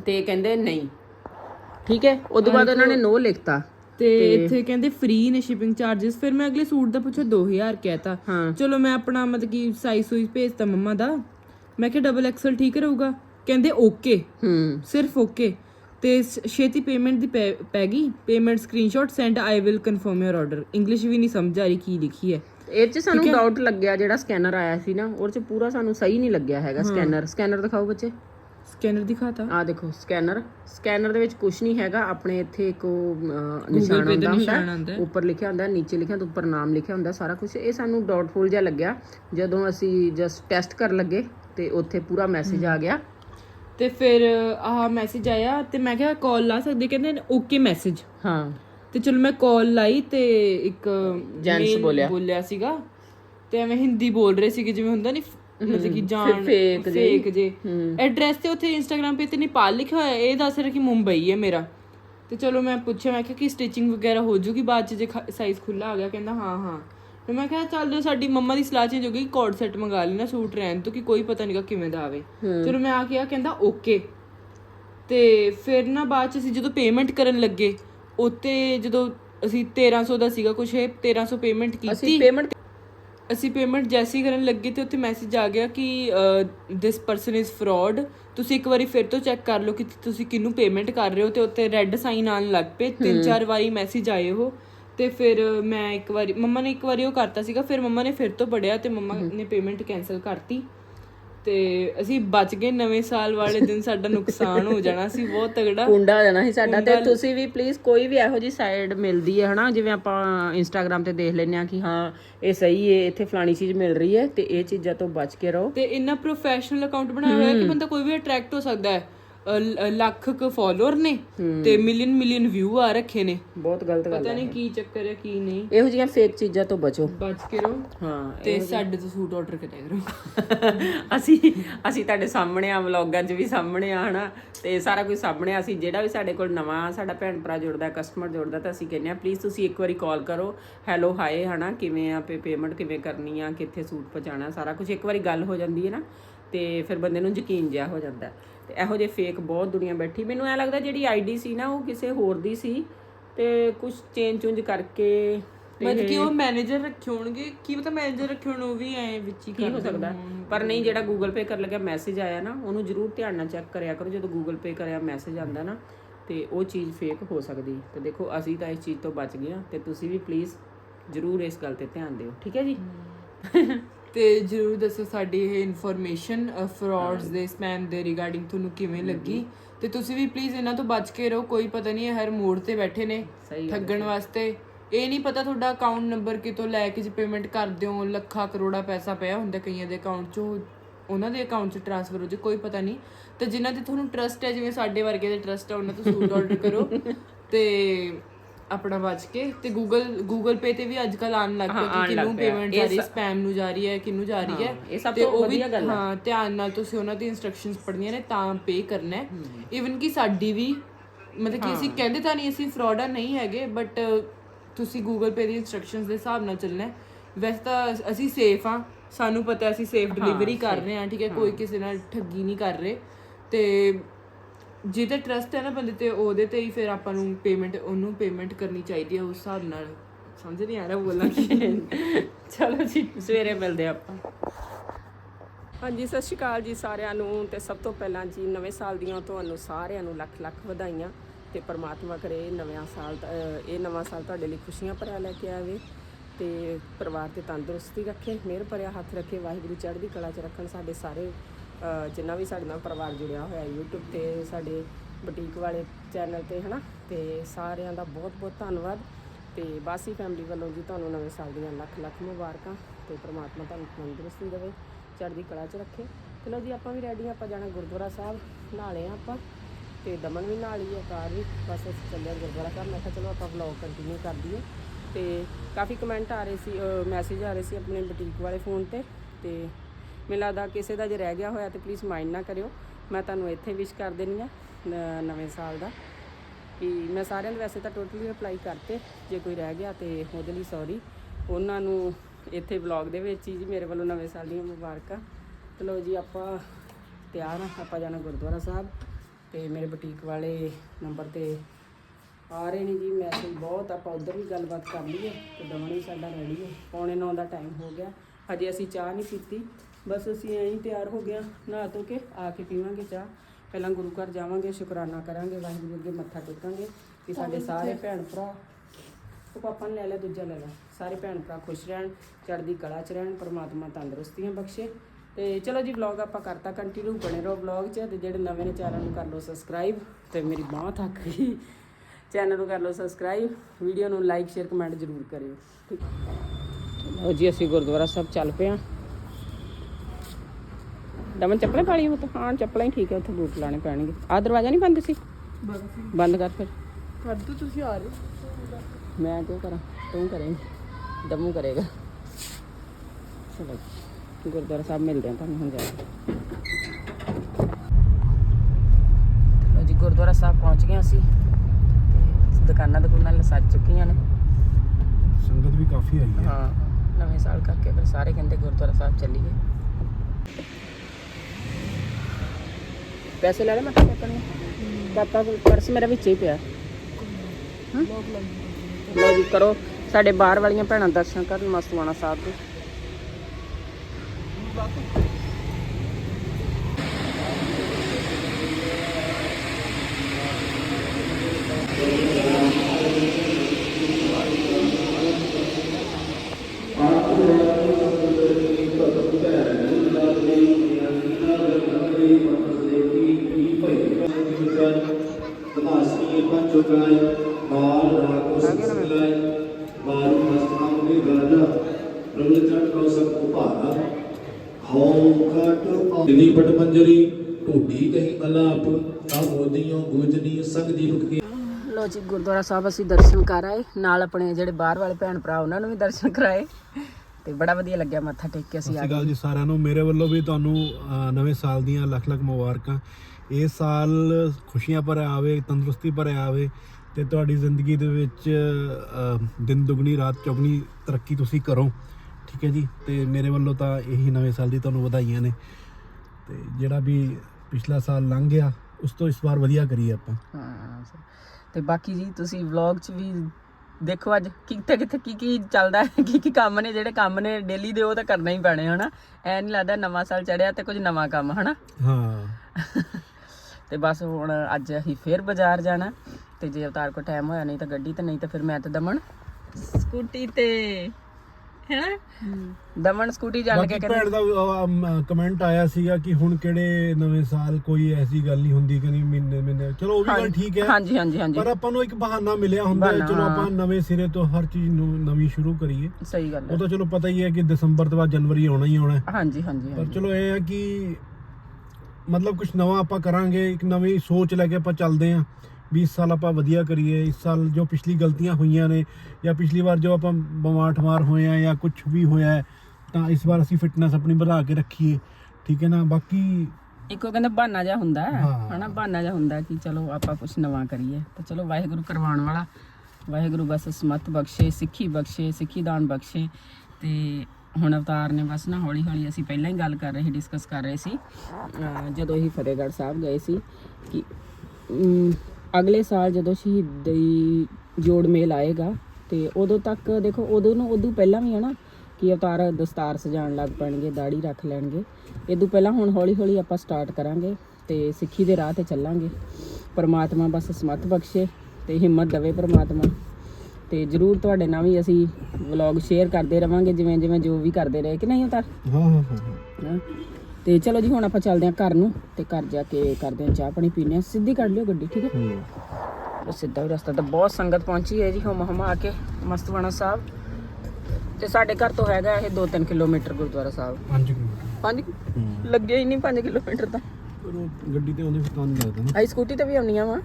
Speaker 1: ਤੇ ਕਹਿੰਦੇ ਨਹੀਂ। ਠੀਕ ਹੈ? ਉਦੋਂ ਬਾਅਦ ਉਹਨਾਂ ਨੇ ਨੋ ਲਿਖਤਾ।
Speaker 2: ਤੇ ਇੱਥੇ ਕਹਿੰਦੇ ਫ੍ਰੀ ਨੇ ਸ਼ਿਪਿੰਗ ਚਾਰजेस ਫਿਰ ਮੈਂ ਅਗਲੇ ਸੂਟ ਦਾ ਪੁੱਛਿਆ 2000 ਕਹਿਤਾ। ਚਲੋ ਮੈਂ ਆਪਣਾ ਮਤਲਬ ਕਿ ਸਾਈਜ਼ ਸੂਈਜ਼ ਭੇਜਤਾ ਮੰਮਾ ਦਾ। ਮੈਂ ਕਿਹਾ ਡਬਲ ਐਕਸਲ ਠੀਕ ਰਹੂਗਾ। ਕਹਿੰਦੇ ਓਕੇ
Speaker 1: ਹੂੰ।
Speaker 2: ਸਿਰਫ ਓਕੇ ਤੇ ਛੇਤੀ ਪੇਮੈਂਟ ਦੀ ਪੈ ਗਈ। Payment screenshot send I will confirm your order English ਵੀ ਨਹੀਂ ਸਮਝ ਆ ਰਹੀ ਕੀ ਲਿਖੀ ਹੈ।
Speaker 1: ਇਹ ਚ ਸਾਨੂੰ ਡਾਊਟ ਲੱਗਿਆ ਜਿਹੜਾ ਸਕੈਨਰ ਆਇਆ ਸੀ ਨਾ ਉਹਦੇ ਚ ਪੂਰਾ ਸਾਨੂੰ ਸਹੀ ਨਹੀਂ ਲੱਗਿਆ ਹੈਗਾ ਸਕੈਨਰ ਸਕੈਨਰ ਦਿਖਾਓ ਬੱਚੇ।
Speaker 2: ਸਕੈਨਰ ਦਿਖਾਤਾ।
Speaker 1: ਆ ਦੇਖੋ ਸਕੈਨਰ ਸਕੈਨਰ ਦੇ ਵਿੱਚ ਕੁਝ ਨਹੀਂ ਹੈਗਾ ਆਪਣੇ ਇੱਥੇ ਇੱਕ ਉਹ, ਨਿਸ਼ਾਨ ਹੁੰਦਾ। ਉੱਪਰ ਲਿਖਿਆ ਹੁੰਦਾ ਨੀਚੇ ਲਿਖਿਆ ਹੁੰਦਾ ਉੱਪਰ ਨਾਮ ਲਿਖਿਆ ਹੁੰਦਾ ਸਾਰਾ ਕੁਝ ਇਹ ਸਾਨੂੰ ਡਾਊਟਫੁਲ ਜਿਹਾ ਲੱਗਿਆ। ਜਦੋਂ ਅਸੀਂ ਜਸਟ ਟੈਸਟ ਕਰਨ ਲੱਗੇ ਤੇ ਉੱਥੇ ਪੂਰਾ ਮੈਸੇਜ ਆ ਗਿਆ।
Speaker 2: ਤੇ ਫਿਰ ਆਹ ਮੈਸੇਜ ਆਇਆ ਤੇ ਮੈਂ ਕਿਹਾ ਕਾਲ ਲਾ ਸਕਦੇ ਕਹਿੰਦੇ ਓਕੇ ਮੈਸੇਜ
Speaker 1: ਹਾਂ।
Speaker 2: ਤੇ ਚਲੋ ਮੈਂ ਕਾਲ ਲਾਈ ਤੇ ਇੱਕ male
Speaker 1: ਬੋਲਿਆ।
Speaker 2: ਬੋਲਿਆ ਸੀਗਾ। ਤੇ ਐਵੇਂ ਹਿੰਦੀ ਬੋਲ ਰਹੇ ਸੀਗੇ ਜਿਵੇਂ ਹੁੰਦਾ ਨਹੀਂ ਮਤਲਬ ਕਿ ਜਾਣ
Speaker 1: fake ਜਿਹੇ।
Speaker 2: ਫੇਕ ਜੇ। ਐਡਰੈਸ ਤੇ ਉੱਥੇ ਇੰਸਟਾਗ੍ਰam ਤੇ ਤੇ ਨੇਪਾਲ ਲਿਖਿਆ ਹੋਇਆ ਇਹ ਦੱਸ ਰਿਹਾ ਕਿ ਮੁੰਬਈ ਹੈ ਮੇਰਾ। ਤੇ ਚਲੋ ਮੈਂ ਪੁੱਛਿਆ ਮੈਂ ਕਿਹਾ ਕਿ ਸਟਿਚਿੰਗ ਵਗੈਰਾ ਹੋ ਜੂਗੀ ਬਾਅਦ ਚ ਜੇ ਸਾਈਜ਼ ਖੁੱਲਾ ਆ ਗਿਆ ਕਹਿੰਦਾ ਹਾਂ ਹਾਂ। ਤੇ ਮੈਂ ਕਿਹਾ ਚੱਲ ਜੋ ਸਾਡੀ ਮੰਮਾ ਦੀ ਸਲਾਹ ਚੇਂਜ ਹੋ ਗਈ ਕੋਡ ਸੈੱਟ ਮੰਗਾ ਲੈਣਾ ਸੂਟ ਰਹਿਣ ਤੋਂ ਕਿ ਕੋਈ ਪਤਾ ਨਹੀਂਗਾ ਕਿਵੇਂ ਦਾ ਆਵੇ। ਚਲੋ ਮੈਂ ਆ ਕੇ ਕਹਿੰਦਾ ਓਕੇ ਤੇ ਫਿਰ ਨਾ ਬਾਅਦ ਚ ਅਸੀਂ ਜਦੋਂ ਪੇਮੈਂਟ ਕਰਨ ਲੱਗੇ ਉੱਤੇ ਜਦੋਂ ਅਸੀਂ 1300 ਦਾ ਸੀਗਾ ਕੁਛ ਇਹ 1300 ਪੇਮੈਂਟ ਕੀਤੀ
Speaker 1: ਅਸੀਂ ਪੇਮੈਂਟ
Speaker 2: ਅਸੀਂ ਪੇਮੈਂਟ ਜੈਸੀ ਕਰਨ ਲੱਗੇ ਤੇ ਉੱਥੇ ਮੈਸੇਜ ਆ ਗਿਆ ਕਿ ਦਿਸ ਪਰਸਨ ਇਜ਼ ਫਰਾਡ ਤੁਸੀਂ ਇੱਕ ਵਾਰੀ ਫਿਰ ਤੋਂ ਚੈੱਕ ਕਰ ਲਓ ਕਿ ਤੁਸੀਂ ਕਿਹਨੂੰ ਪੇਮੈਂਟ ਕਰ ਰਹੇ ਹੋ ਤੇ ਉੱਤੇ ਰੈੱਡ ਸਾਈਨ ਆਉਣ ਲੱਗ ਪਏ। ਤਿੰਨ ਚਾਰ ਵਾਰੀ ਮੈਸੇਜ ਆਏ ਉਹ। ਤੇ ਫਿਰ ਮੈਂ ਇੱਕ ਵਾਰੀ ਮੰਮਾ ਨੇ ਇੱਕ ਵਾਰੀ ਉਹ ਕਰਤਾ ਸੀਗਾ ਫਿਰ ਮੰਮਾ ਨੇ ਫਿਰ ਤੋਂ ਪੜਿਆ ਤੇ ਮੰਮਾ ਨੇ ਪੇਮੈਂਟ ਕੈਨਸਲ ਕਰਤੀ। ਤੇ ਅਸੀਂ ਬਚ ਗਏ ਨਵੇਂ ਸਾਲ ਵਾਲੇ ਦਿਨ ਸਾਡਾ ਨੁਕਸਾਨ ਹੋ ਜਾਣਾ ਸੀ ਬਹੁਤ ਤਗੜਾ।
Speaker 1: ਕੁੰਡਾ ਹੋ ਜਾਣਾ ਸੀ ਸਾਡਾ ਤੇ ਤੁਸੀਂ ਵੀ ਪਲੀਜ਼ ਕੋਈ ਵੀ ਇਹੋ ਜੀ ਸਾਈਡ ਮਿਲਦੀ ਹੈ ਹਨਾ ਜਿਵੇਂ ਆਪਾਂ ਇੰਸਟਾਗ੍ਰam ਤੇ ਦੇਖ ਲੈਂਦੇ ਆ ਕਿ ਹਾਂ ਇਹ ਸਹੀ ਹੈ ਇੱਥੇ ਫਲਾਣੀ ਚੀਜ਼ ਮਿਲ ਰਹੀ ਹੈ ਤੇ ਇਹ ਚੀਜ਼ਾਂ ਤੋਂ ਬਚ ਕੇ ਰਹੋ।
Speaker 2: ਤੇ ਇੰਨਾ ਪ੍ਰੋਫੈਸ਼ਨਲ ਅਕਾਊਂਟ ਬਣਾਇਆ ਹੋਇਆ ਕਿ ਬੰਦਾ ਕੋਈ ਵੀ ਅਟਰੈਕਟ ਹੋ ਸਕਦਾ ਹੈ। ਲੱਖ ਕ ਫਾਲੋਅਰ ਨੇ ਤੇ ਮਿਲੀਅਨ ਮਿਲੀਅਨ ਵਿਊ ਆ ਰੱਖੇ ਨੇ।
Speaker 1: ਬਹੁਤ ਗਲਤ ਗੱਲ
Speaker 2: ਪਤਾ ਨਹੀਂ ਕੀ ਚੱਕਰ ਹੈ ਕੀ ਨਹੀਂ।
Speaker 1: ਇਹੋ ਜਿਹੀਆਂ ਫੇਕ ਚੀਜ਼ਾਂ ਤੋਂ ਬਚੋ।
Speaker 2: ਬਚ ਕੇ ਰਹੋ।
Speaker 1: ਹਾਂ
Speaker 2: ਤੇ ਸਾਡੇ ਤੋਂ ਸੂਟ ਆਰਡਰ ਕਰਿਆ ਕਰੋ।
Speaker 1: ਅਸੀਂ ਅਸੀਂ ਤੁਹਾਡੇ ਸਾਹਮਣੇ ਆ ਵਲੌਗਾਂ 'ਚ ਵੀ ਸਾਹਮਣੇ ਆ ਹਨਾ? ਤੇ ਸਾਰਾ ਕੁਝ ਸਾਹਮਣੇ ਆ। ਅਸੀਂ ਜਿਹੜਾ ਵੀ ਸਾਡੇ ਕੋਲ ਨਵਾਂ ਸਾਡਾ ਭੈਣ ਭਰਾ ਜੁੜਦਾ ਕਸਟਮਰ ਜੁੜਦਾ ਤਾਂ ਅਸੀਂ ਕਹਿੰਦੇ ਆ ਪਲੀਜ਼ ਤੁਸੀਂ ਇੱਕ ਵਾਰੀ ਕਾਲ ਕਰੋ। ਹੈਲੋ ਹਾਏ ਹਨਾ? ਕਿਵੇਂ ਆ? ਪੇ ਪੇਮੈਂਟ ਕਿਵੇਂ ਕਰਨੀ ਆ? ਕਿੱਥੇ ਸੂਟ ਪਹੁੰਚਾਉਣਾ? ਸਾਰਾ ਕੁਝ ਇੱਕ ਵਾਰੀ ਗੱਲ ਹੋ ਜਾਂਦੀ ਹੈ ਨਾ ਤੇ ਫਿਰ ਬੰਦੇ ਨੂੰ ਯਕੀਨ ਜਿਹਾ ਹੋ ਜਾਂਦਾ ਹੈ। ਤੇ ਇਹੋ ਜਿਹੇ ਫੇਕ ਬਹੁਤ ਦੁਨੀਆ ਬੈਠੀ। ਮੈਨੂੰ ਐ ਲੱਗਦਾ ਜਿਹੜੀ ਆਈਡੀ ਸੀ ਨਾ ਉਹ ਕਿਸੇ ਹੋਰ ਦੀ ਸੀ ਤੇ ਕੁਝ ਚੇਂਜ ਚੁੰਜ ਕਰਕੇ
Speaker 2: ਮਤਲਬ ਕਿ ਉਹ ਮੈਨੇਜਰ ਰੱਖੇ ਹੋਣਗੇ। ਕੀ ਪਤਾ ਮੈਨੇਜਰ ਰੱਖੇ ਹੋਣ ਉਹ ਵੀ ਐ ਵਿੱਚ ਹੀ
Speaker 1: ਕੀ ਹੋ ਸਕਦਾ? ਪਰ ਨਹੀਂ ਜਿਹੜਾ ਗੂਗਲ ਪੇ ਕਰ ਲੱਗਿਆ ਮੈਸੇਜ ਆਇਆ ਨਾ ਉਹਨੂੰ ਜ਼ਰੂਰ ਧਿਆਨ ਨਾਲ ਚੈੱਕ ਕਰਿਆ ਕਰੋ। ਜਦੋਂ ਗੂਗਲ ਪੇ ਕਰਿਆ ਮੈਸੇਜ ਆਂਦਾ ਨਾ ਤੇ ਉਹ ਚੀਜ਼ ਫੇਕ ਹੋ ਸਕਦੀ। ਤੇ ਦੇਖੋ ਅਸੀਂ ਤਾਂ ਇਸ ਚੀਜ਼ ਤੋਂ ਬਚ ਗਏ ਹਾਂ। ਤੇ ਤੁਸੀਂ ਵੀ ਪਲੀਜ਼ ਜ਼ਰੂਰ ਇਸ ਗੱਲ ਤੇ ਧਿਆਨ ਦਿਓ। ਠੀਕ ਹੈ ਜੀ?
Speaker 2: ਤੇ ਜਰੂਰ ਦੱਸੋ ਸਾਡੀ ਇਹ ਇਨਫੋਰਮੇਸ਼ਨ ਫਰਾਡਸ ਦੇ ਸਪੈਮ ਦੇ ਰਿਗਾਰਡਿੰਗ ਤੁਹਾਨੂੰ ਕਿਵੇਂ ਲੱਗੀ। ਤੇ ਤੁਸੀਂ ਵੀ ਪਲੀਜ਼ ਇਹਨਾਂ ਤੋਂ ਬਚ ਕੇ ਰਹੋ ਕੋਈ ਪਤਾ ਨਹੀਂ ਇਹ ਹਰ ਮੋੜ ਤੇ ਬੈਠੇ ਨੇ ਠੱਗਣ ਵਾਸਤੇ। ਇਹ ਨਹੀਂ ਪਤਾ ਤੁਹਾਡਾ ਅਕਾਊਂਟ ਨੰਬਰ ਕਿਤੋਂ ਲੈ ਕੇ ਜੇ ਪੇਮੈਂਟ ਕਰ ਦਿਓ ਲੱਖਾਂ ਕਰੋੜਾ ਪੈਸਾ ਪਿਆ ਹੁੰਦਾ ਕਈਆਂ ਦੇ ਅਕਾਊਂਟ 'ਚ ਉਹ ਉਹਨਾਂ ਦੇ ਅਕਾਊਂਟ 'ਚ ਟ੍ਰਾਂਸਫਰ ਹੋ ਜੇ ਕੋਈ ਪਤਾ ਨਹੀਂ। ਤੇ ਜਿਨ੍ਹਾਂ ਤੇ ਤੁਹਾਨੂੰ ਟਰਸਟ ਹੈ ਜਿਵੇਂ ਸਾਡੇ ਵਰਗੇ ਦੇ ਟਰਸਟ ਹੈ ਉਹਨਾਂ ਤੋਂ ਸੂਟ ਆਰਡਰ ਕਰੋ। ਤੇ ਆਪਣਾ ਬਚ ਕੇ ਤੇ ਗੂਗਲ ਗੂਗਲ ਪੇ ਤੇ ਵੀ ਅੱਜ ਕੱਲ ਆਉਣ ਲੱਗ ਪਿਆ ਕਿ ਕਿਹਨੂੰ ਪੇਮੈਂਟ ਜਾ ਰਹੀ ਹੈ ਸਪੈਮ ਨੂੰ ਜਾ ਰਹੀ ਹੈ ਕਿਹਨੂੰ ਜਾ ਰਹੀ ਹੈ।
Speaker 1: ਇਹ ਸਭ
Speaker 2: ਤੇ
Speaker 1: ਵਧੀਆ ਗੱਲ ਹੈ।
Speaker 2: ਹਾਂ ਧਿਆਨ ਨਾਲ ਤੁਸੀਂ ਉਹਨਾਂ ਦੀ ਇਨਸਟਰਕਸ਼ਨਸ ਪੜ੍ਹਨੀਆਂ ਨੇ ਤਾਂ ਪੇ ਕਰਨਾ ਹੈ। ਇਵਨ ਕਿ ਸਾਡੀ ਵੀ ਮਤਲਬ ਕਿ ਅਸੀਂ ਕਹਿੰਦੇ ਤਾਂ ਨਹੀਂ ਅਸੀਂ ਫਰਾਡ ਆ ਨਹੀਂ ਹੈਗੇ ਬਟ ਤੁਸੀਂ ਗੂਗਲ ਪੇ ਦੀ ਇਨਸਟਰਕਸ਼ਨਸ ਦੇ ਹਿਸਾਬ ਨਾਲ ਚੱਲਣਾ ਹੈ। ਵੈਸੇ ਤਾਂ ਅਸੀਂ ਸੇਫ ਆ ਸਾਨੂੰ ਪਤਾ ਅਸੀਂ ਸੇਫ ਡਿਲੀਵਰੀ ਕਰ ਰਹੇ ਹਾਂ ਠੀਕ ਹੈ ਕੋਈ ਕਿਸੇ ਨਾਲ ਠੱਗੀ ਨਹੀਂ ਕਰ ਰਹੇ। ਤੇ ਜਿਹਦੇ ਟਰਸਟ ਹੈ ਨਾ ਬੰਦੇ ਤੇ, ਉਹਦੇ ਤੇ ਹੀ ਫਿਰ ਆਪਾਂ ਨੂੰ ਪੇਮੈਂਟ ਉਹਨੂੰ ਪੇਮੈਂਟ ਕਰਨੀ ਚਾਹੀਦੀ ਹੈ ਉਸ ਹਿਸਾਬ ਨਾਲ। ਸਮਝ ਨਹੀਂ ਆ ਰਿਹਾ ਬੋਲਣਾ ਕੀ
Speaker 1: ਚਲੋ ਜੀ, ਸਵੇਰੇ ਮਿਲਦੇ ਆਪਾਂ। ਹਾਂਜੀ, ਸਤਿ ਸ਼੍ਰੀ ਅਕਾਲ ਜੀ ਸਾਰਿਆਂ ਨੂੰ। ਤੇ ਸਭ ਤੋਂ ਪਹਿਲਾਂ ਜੀ, ਨਵੇਂ ਸਾਲ ਦੀਆਂ ਤੁਹਾਨੂੰ ਸਾਰਿਆਂ ਨੂੰ ਲੱਖ ਲੱਖ ਵਧਾਈਆਂ। ਤੇ ਪਰਮਾਤਮਾ ਕਰੇ ਇਹ ਨਵਾਂ ਸਾਲ ਇਹ ਨਵਾਂ ਸਾਲ ਤੁਹਾਡੇ ਲਈ ਖੁਸ਼ੀਆਂ ਭਰਿਆ ਲੈ ਕੇ ਆਵੇ। ਤੇ ਪਰਿਵਾਰ ਤੇ ਤੰਦਰੁਸਤੀ ਰੱਖੇ, ਮਿਹਰ ਭਰਿਆ ਹੱਥ ਰੱਖੇ, ਵਾਹਿਗੁਰੂ ਚੜ੍ਹਦੀ ਕਲਾ 'ਚ ਰੱਖਣ ਸਾਡੇ ਸਾਰੇ ਜਿੰਨਾ ਵੀ ਸਾਡੇ ਨਾਲ ਪਰਿਵਾਰ ਜੁੜਿਆ ਹੋਇਆ YouTube ਤੇ ਸਾਡੇ ਬੁਟੀਕ ਵਾਲੇ ਚੈਨਲ ਤੇ, ਹਨਾ? ਤੇ ਸਾਰਿਆਂ ਦਾ ਬਹੁਤ ਬਹੁਤ ਧੰਨਵਾਦ। ਤੇ ਬਾਸੀ ਫੈਮਿਲੀ ਵੱਲੋਂ ਜੀ ਤੁਹਾਨੂੰ ਨਵੇਂ ਸਾਲ ਦੀਆਂ ਲੱਖ ਲੱਖ ਮੁਬਾਰਕਾਂ ਤੇ ਪ੍ਰਮਾਤਮਾ ਤੁਹਾਨੂੰ ਤੰਦਰੁਸਤੀ ਦੇਵੇ, ਚੜ੍ਹਦੀ ਕਲਾ 'ਚ ਰੱਖੇ। ਚਲੋ ਜੀ, ਆਪਾਂ ਵੀ ਰੈਡੀ ਆਪਾਂ ਜਾਣਾ ਗੁਰਦੁਆਰਾ ਸਾਹਿਬ ਨਾਲੇ ਆਪਾਂ। ਤੇ ਦਮਨ ਵੀ ਨਾਲ ਹੀ ਹੈ ਕਾਰ ਵੀ। ਬਸ ਅਸੀਂ ਚੱਲਿਆ ਗੁਰਦੁਆਰਾ ਸਾਹਿਬ। ਮੈਂ ਕਿਹਾ ਚਲੋ ਆਪਾਂ ਵਲੌਗ ਕੰਟੀਨਿਊ ਕਰ ਦਈਏ। ਤੇ ਕਾਫੀ ਕਮੈਂਟ ਆ ਰਹੇ ਸੀ ਮੈਸੇਜ ਆ ਰਹੇ ਸੀ ਆਪਣੇ ਬੁਟੀਕ ਵਾਲੇ ਫੋਨ ਤੇ। ਤੇ ਮੈਨੂੰ ਲੱਗਦਾ ਕਿਸੇ ਦਾ ਜੇ ਰਹਿ ਗਿਆ ਹੋਇਆ ਤੇ ਪਲੀਜ਼ ਮਾਈਂਡ ਨਾ ਕਰਿਓ। ਮੈਂ ਤੁਹਾਨੂੰ ਇੱਥੇ ਵਿਸ਼ ਕਰ ਦੇਣੀ ਆ ਨਵੇਂ ਸਾਲ ਦਾ। ਕਿ ਮੈਂ ਸਾਰਿਆਂ ਨੂੰ ਵੈਸੇ ਤਾਂ ਟੋਟਲੀ ਰਿਪਲਾਈ ਕਰਤੇ, ਜੇ ਕੋਈ ਰਹਿ ਗਿਆ ਤੇ ਉਹਦੇ ਲਈ ਸੌਰੀ ਉਹਨਾਂ ਨੂੰ ਇੱਥੇ ਵਲੌਗ ਦੇ ਵਿੱਚ ਹੀ ਜੀ ਮੇਰੇ ਵੱਲੋਂ ਨਵੇਂ ਸਾਲ ਦੀਆਂ ਮੁਬਾਰਕਾਂ। ਚਲੋ ਜੀ, ਆਪਾਂ ਤਿਆਰ ਆ ਆਪਾਂ ਜਾਣਾ ਗੁਰਦੁਆਰਾ ਸਾਹਿਬ। ਤੇ ਮੇਰੇ ਬੁਟੀਕ ਵਾਲੇ ਨੰਬਰ ਤੇ ਆ ਰਹੇ ਨੇ ਜੀ ਮੈਸੇਜ ਬਹੁਤ, ਆਪਾਂ ਉਧਰ ਵੀ ਗੱਲਬਾਤ ਕਰ ਲਈਏ ਤੇ ਦਮਨ ਵੀ ਸਾਡਾ ਰੈਡੀ ਹੈ। ਪੌਣੇ 9 ਦਾ ਟਾਈਮ ਹੋ ਗਿਆ। ਹਜੇ ਅਸੀਂ ਚਾਹ ਨਹੀਂ ਪੀਤੀ। ਬਸ ਅਸੀਂ ਐਂ ਹੀ ਤਿਆਰ ਹੋ ਗਿਆ ਨਹਾ ਧੋ ਕੇ ਆ ਕੇ ਪੀਵਾਂਗੇ ਚਾਹ। ਪਹਿਲਾਂ ਗੁਰੂ ਘਰ ਜਾਵਾਂਗੇ ਸ਼ੁਕਰਾਨਾ ਕਰਾਂਗੇ ਵਾਹਿਗੁਰੂ ਅੱਗੇ ਮੱਥਾ ਟੇਕਾਂਗੇ ਕਿ ਸਾਡੇ ਸਾਰੇ ਭੈਣ ਭਰਾ ਉਹ ਪਾਪਾ ਨੇ ਲੈ ਲਿਆ ਦੂਜਾ ਲੈ ਲਿਆ ਸਾਰੇ ਭੈਣ ਭਰਾ ਖੁਸ਼ ਰਹਿਣ ਚੜ੍ਹਦੀ ਕਲਾ 'ਚ ਰਹਿਣ ਪਰਮਾਤਮਾ ਤੰਦਰੁਸਤੀਆਂ ਬਖਸ਼ੇ। ਤੇ ਚਲੋ ਜੀ ਵਲੌਗ ਆਪਾਂ ਕਰਤਾ ਕੰਟੀਨਿਊ ਬਣੇ ਰਹੋ ਵਲੌਗ 'ਚ ਤੇ ਜਿਹੜੇ ਨਵੇਂ ਨੇ ਚੈਨਲ ਨੂੰ ਕਰ ਲਓ ਸਬਸਕ੍ਰਾਈਬ ਤੇ ਮੇਰੀ ਬਾਂਹ ਥੱਕ ਗਈ। ਚੈਨਲ ਨੂੰ ਕਰ ਲਓ ਸਬਸਕ੍ਰਾਈਬ ਵੀਡੀਓ ਨੂੰ ਲਾਈਕ ਸ਼ੇਅਰ ਕਮੈਂਟ ਜ਼ਰੂਰ ਕਰਿਓ। ਠੀਕ। ਲਓ ਜੀ ਅਸੀਂ ਗੁਰਦੁਆਰਾ ਸਾਹਿਬ ਚੱਲ ਪਏ ਹਾਂ। ਦਮਨ ਚੱਪਲਾਂ ਪਾਲੀ ਹੋ ਤਾਂ ਹਾਂ ਚੱਪਲਾਂ ਹੀ ਠੀਕ ਹੈ ਉੱਥੇ ਬੂਟ ਲਾਣੇ ਪੈਣਗੇ। ਆ ਦਰਵਾਜ਼ਾ ਨਹੀਂ ਬੰਦ ਸੀ? ਬੰਦ ਕਰ ਫਿਰ।
Speaker 2: ਕਰ ਤੁਸੀਂ ਆ ਰਹੇ
Speaker 1: ਮੈਂ ਕਿਉਂ ਕਰਾਂ? ਤੂੰ ਕਰੇਂਗੀ। ਦਮੂ ਕਰੇਗਾ। ਚਲੋ ਜੀ, ਗੁਰਦੁਆਰਾ ਸਾਹਿਬ ਮਿਲਦੇ ਹਾਂ ਤੁਹਾਨੂੰ ਹੁਣ ਜਾ ਕੇ। ਚਲੋ ਜੀ ਗੁਰਦੁਆਰਾ ਸਾਹਿਬ ਪਹੁੰਚ ਗਏ ਅਸੀਂ। ਤੇ ਦੁਕਾਨਾਂ ਦੁਕਾਨਾਂ ਸੱਜ ਚੁੱਕੀਆਂ ਨੇ।
Speaker 3: ਸੰਗਤ ਵੀ ਕਾਫੀ ਆਈ ਹੈ।
Speaker 1: ਹਾਂ ਨਵੇਂ ਸਾਲ ਕਰਕੇ ਫਿਰ ਸਾਰੇ ਕਹਿੰਦੇ ਗੁਰਦੁਆਰਾ ਸਾਹਿਬ ਚੱਲੀਏ। ਪੈਸੇ ਲੈ ਲੈ ਮੱਥਾ ਟੇਕਣ ਪਾਪਾ ਕੋਲ ਪਰਸ ਮੇਰਾ ਵਿੱਚ ਹੀ ਪਿਆ। ਹਾਂ? ਲਓ ਜੀ, ਕਰੋ। ਸਾਡੇ ਬਾਹਰ ਵਾਲੀਆਂ ਭੈਣਾਂ ਦਰਸ਼ਨ ਕਰਨ ਮਸਤਵਾਣਾ ਸਾਹਿਬ ਦੇ।
Speaker 4: ਪੰਚੁਕਾਇ ਮਾਲ ਰਾਕੋ ਸਸਲਾਇ ਮਾਰੂ ਮਸਤਾਂ ਦੇ ਗਰਦਾ ਪ੍ਰਭੂ ਚੜ ਕੋ ਸਭ ਕੋ ਭਾਗਾ ਹਉ ਘਟ ਦਿਨੀ ਪਟ ਮੰਜਰੀ ਢੋਡੀ ਕਹੀਂ ਅਲਾਪ। ਤਾ ਮੋਦੀਓ ਗੋਜਨੀ ਸੰਗ ਦੀ ਰੁਕ ਕੇ।
Speaker 1: ਲੋ ਜੀ ਗੁਰਦੁਆਰਾ ਸਾਹਿਬ ਅਸੀਂ ਦਰਸ਼ਨ ਕਰ ਆਏ। ਨਾਲ ਆਪਣੇ ਜਿਹੜੇ ਬਾਹਰ ਵਾਲੇ ਭੈਣ ਭਰਾ ਉਹਨਾਂ ਨੂੰ ਵੀ ਦਰਸ਼ਨ ਕਰਾਏ। ਤੇ ਬੜਾ ਵਧੀਆ ਲੱਗਿਆ ਮੱਥਾ ਟੇਕ ਕੇ ਅਸੀਂ ਆ ਗਏ।
Speaker 3: ਜੀ ਸਾਰਿਆਂ ਨੂੰ। ਮੇਰੇ ਵੱਲੋਂ ਵੀ ਤੁਹਾਨੂੰ ਨਵੇਂ ਸਾਲ ਦੀਆਂ ਲੱਖ ਲੱਖ ਮੁਬਾਰਕਾਂ। ਇਹ ਸਾਲ ਖੁਸ਼ੀਆਂ ਭਰਿਆ ਆਵੇ ਤੰਦਰੁਸਤੀ ਭਰਿਆ ਆਵੇ। ਤੇ ਤੁਹਾਡੀ ਜ਼ਿੰਦਗੀ ਦੇ ਵਿੱਚ ਦਿਨ ਦੁਗਣੀ ਰਾਤ ਚੌਗਣੀ ਤਰੱਕੀ ਤੁਸੀਂ ਕਰੋ ਠੀਕ ਹੈ ਜੀ? ਤੇ ਮੇਰੇ ਵੱਲੋਂ ਤਾਂ ਇਹੀ ਨਵੇਂ ਸਾਲ ਦੀ ਤੁਹਾਨੂੰ ਵਧਾਈਆਂ ਨੇ। ਤੇ ਜਿਹੜਾ ਵੀ ਪਿਛਲਾ ਸਾਲ ਲੰਘ ਗਿਆ ਉਸ ਤੋਂ ਇਸ ਵਾਰ ਵਧੀਆ ਕਰੀਏ ਆਪਾਂ।
Speaker 1: ਹਾਂ ਸਰ। ਤੇ ਬਾਕੀ ਜੀ ਤੁਸੀਂ ਵਲੌਗ 'ਚ ਵੀ ਦੇਖੋ ਅੱਜ ਕਿੱਥੇ ਕਿੱਥੇ ਕੀ ਕੀ ਚੱਲਦਾ ਹੈ ਕੀ ਕੀ ਕੰਮ ਨੇ ਜਿਹੜੇ ਕੰਮ ਨੇ ਡੇਲੀ ਦੇ ਉਹ ਤਾਂ ਕਰਨਾ ਹੀ ਪੈਣੇ ਹਨਾ? ਐ ਨਹੀਂ ਲੱਗਦਾ ਨਵਾਂ ਸਾਲ ਚੜਿਆ ਤੇ ਕੁਝ ਨਵਾਂ ਕੰਮ ਹਨਾ?
Speaker 3: ਹਾਂ।
Speaker 1: ਤੇ ਬਸ ਹੁਣ ਅੱਜ ਅਸੀਂ ਫੇਰ ਬਾਜ਼ਾਰ ਜਾਣਾ। ਤੇ ਜੇ ਅਵਤਾਰ ਕੋ ਟਾਈਮ ਹੋਇਆ ਨਹੀਂ ਤਾਂ ਗੱਡੀ ਤੇ ਨਹੀਂ ਤਾਂ ਫਿਰ ਮੈਂ ਤੇ ਦਮਨ ਸਕੂਟੀ ਤੇ। ਹੈਨਾ ਦਮਨ ਸਕੂਟੀ ਚੱਲ ਕੇ ਕਹਿੰਦੇ
Speaker 3: ਭੈਣ ਦਾ ਕਮੈਂਟ ਆਇਆ ਸੀਗਾ ਕਿ ਹੁਣ ਕਿਹੜੇ ਨਵੇਂ ਸਾਲ ਕੋਈ ਐਸੀ ਗੱਲ ਨਹੀਂ ਹੁੰਦੀ ਕਿ ਨਹੀਂ ਮਹੀਨੇ ਮਹੀਨੇ ਚਲੋ ਉਹ ਵੀ ਗੱਲ ਠੀਕ ਹੈ।
Speaker 1: ਹਾਂਜੀ ਹਾਂਜੀ ਹਾਂਜੀ।
Speaker 3: ਪਰ ਆਪਾਂ ਨੂੰ ਇੱਕ ਬਹਾਨਾ ਮਿਲਿਆ ਹੁੰਦਾ ਹੈ
Speaker 1: ਬਹਾਨਾ,
Speaker 3: ਚਲੋ ਆਪਾਂ। ਨਵੇਂ ਸਿਰੇ ਤੋਂ ਹਰ ਚੀਜ਼ ਨੂੰ ਨਵੀਂ ਸ਼ੁਰੂ ਕਰੀਏ।
Speaker 1: ਸਹੀ ਗੱਲ
Speaker 3: ਉਹ
Speaker 1: ਹੈ
Speaker 3: ਤਾਂ ਚਲੋ ਪਤਾ ਹੀ ਹੈ ਕਿ ਦਸੰਬਰ ਤੋਂ ਬਾਅਦ ਜਨਵਰੀ ਆਉਣਾ ਹੀ ਆਉਣਾ ਹੈ।
Speaker 1: ਹਾਂਜੀ ਹਾਂਜੀ
Speaker 3: ਪਰ
Speaker 1: ਹਾਂਜੀ।
Speaker 3: ਚਲੋ ਇਹ ਹੈ ਕਿ ਮਤਲਬ ਕੁਝ ਨਵਾਂ ਆਪਾਂ ਕਰਾਂਗੇ ਇੱਕ ਨਵੀਂ ਸੋਚ ਲੈ ਕੇ ਆਪਾਂ ਚੱਲਦੇ ਆਂ ਵੀ ਇਸ ਸਾਲ ਆਪਾਂ ਵਧੀਆ ਕਰੀਏ ਇਸ ਸਾਲ ਜੋ ਪਿਛਲੀ ਗਲਤੀਆਂ ਹੋਈਆਂ ਨੇ ਜਾਂ ਪਿਛਲੀ ਵਾਰ ਜੋ ਆਪਾਂ ਬਿਮਾਰ ਠਮਾਰ ਹੋਏ ਆ ਜਾਂ ਕੁਝ ਵੀ ਹੋਇਆ ਤਾਂ ਇਸ ਵਾਰ ਅਸੀਂ ਫਿਟਨੈਸ ਆਪਣੀ ਵਧਾ ਕੇ ਰੱਖੀਏ ਠੀਕ ਹੈ ਨਾ? ਬਾਕੀ
Speaker 1: ਇੱਕੋ ਕਹਿੰਦਾ ਬਹਾਨਾ ਜਿਹਾ ਹੁੰਦਾ। ਹਨਾ? ਬਹਾਨਾ ਜਿਹਾ ਹੁੰਦਾ ਕਿ ਚਲੋ ਆਪਾਂ ਕੁਝ ਨਵਾਂ ਕਰੀਏ ਤਾਂ ਚਲੋ ਵਾਹਿਗੁਰੂ ਕਰਵਾਉਣ ਵਾਲਾ। ਵਾਹਿਗੁਰੂ ਬਸ ਸਮਤ ਬਖਸ਼ੇ ਸਿੱਖੀ ਬਖਸ਼ੇ ਸਿੱਖੀ ਦਾਨ ਬਖਸ਼ੇ ਤੇ ਹੁਣ ਅਵਤਾਰ ਨੇ ਬਸ ਨਾ ਹੌਲੀ ਹੌਲੀ ਅਸੀਂ ਪਹਿਲਾਂ ਹੀ ਗੱਲ ਕਰ ਰਹੇ ਸੀ ਡਿਸਕਸ ਕਰ ਰਹੇ ਸੀ। ਜਦੋਂ ਅਸੀਂ ਫਤਿਹਗੜ੍ਹ ਸਾਹਿਬ ਗਏ ਸੀ ਕਿ ਅਗਲੇ ਸਾਲ ਜਦੋਂ ਸ਼ਹੀਦੀ ਜੋੜ ਮੇਲ ਆਏਗਾ ਤੇ ਉਦੋਂ ਤੱਕ ਦੇਖੋ ਉਦੋਂ ਨੂੰ ਉਦੋਂ ਪਹਿਲਾਂ ਵੀ ਹੈ ਨਾ ਕਿ ਅਵਤਾਰ ਦਸਤਾਰ ਸਜਾਉਣ ਲੱਗ ਪੈਣਗੇ ਦਾੜੀ ਰੱਖ ਲੈਣਗੇ। ਇਦੋਂ ਪਹਿਲਾਂ ਹੁਣ ਹੌਲੀ ਹੌਲੀ ਆਪਾਂ ਸਟਾਰਟ ਕਰਾਂਗੇ ਤੇ ਸਿੱਖੀ ਦੇ ਰਾਹ ਤੇ ਚੱਲਾਂਗੇ। ਪਰਮਾਤਮਾ ਬਸ ਸਮਤ ਬਖਸ਼ੇ ਤੇ ਹਿੰਮਤ ਦੇਵੇ ਪਰਮਾਤਮਾ। ਤੇ ਜਰੂਰ ਤੁਹਾਡੇ ਨਾਲ ਵੀ ਅਸੀਂ ਵਲੌਗ ਸ਼ੇਅਰ ਕਰਦੇ ਰਵਾਂਗੇ ਜਿਵੇਂ ਜਿਵੇਂ ਜੋ ਵੀ ਕਰਦੇ ਰਹੇ। ਕਿ ਨਹੀਂ ਉਤਾਰ
Speaker 3: ਹਾਂ ਹਾਂ। ਹਾਂ।
Speaker 1: ਤੇ ਚਲੋ ਜੀ ਹੁਣ ਆਪਾਂ ਚੱਲਦੇ ਹਾਂ ਘਰ ਨੂੰ ਤੇ ਘਰ ਜਾ ਕੇ ਕਰਦੇ ਹਾਂ ਚਾਹ ਪਾਣੀ ਪੀਨੇ ਆ ਸਿੱਧੀ ਕੱਢ ਲਿਓ ਗੱਡੀ ਠੀਕ ਹੈ?
Speaker 3: ਹੂੰ।
Speaker 1: ਉਹ ਸਿੱਧਾ ਰਸਤਾ ਤਾਂ ਬਹੁਤ ਸੰਗਤ ਪਹੁੰਚੀ ਹੈ ਜੀ ਹਮ ਹਮ ਆ ਕੇ ਮਸਤਵਾਣਾ ਸਾਹਿਬ। ਤੇ ਸਾਡੇ ਘਰ ਤੋਂ ਹੈਗਾ ਇਹ 2-3 ਕਿਲੋਮੀਟਰ ਗੁਰਦੁਆਰਾ ਸਾਹਿਬ।
Speaker 3: 5 ਕਿਲੋਮੀਟਰ।
Speaker 1: 5
Speaker 3: ਹੂੰ।
Speaker 1: ਲੱਗੇ ਹੀ ਨਹੀਂ 5 ਕਿਲੋਮੀਟਰ ਤਾਂ।
Speaker 3: ਗੱਡੀ ਤੇ ਆਉਂਦੇ ਫਿਰ ਤਾਂ ਨਹੀਂ ਲੱਗਦਾ ਨਾ।
Speaker 1: ਆਈ ਸਕੂਟੀ ਤੇ ਵੀ ਆਉਣੀਆਂ ਵਾ।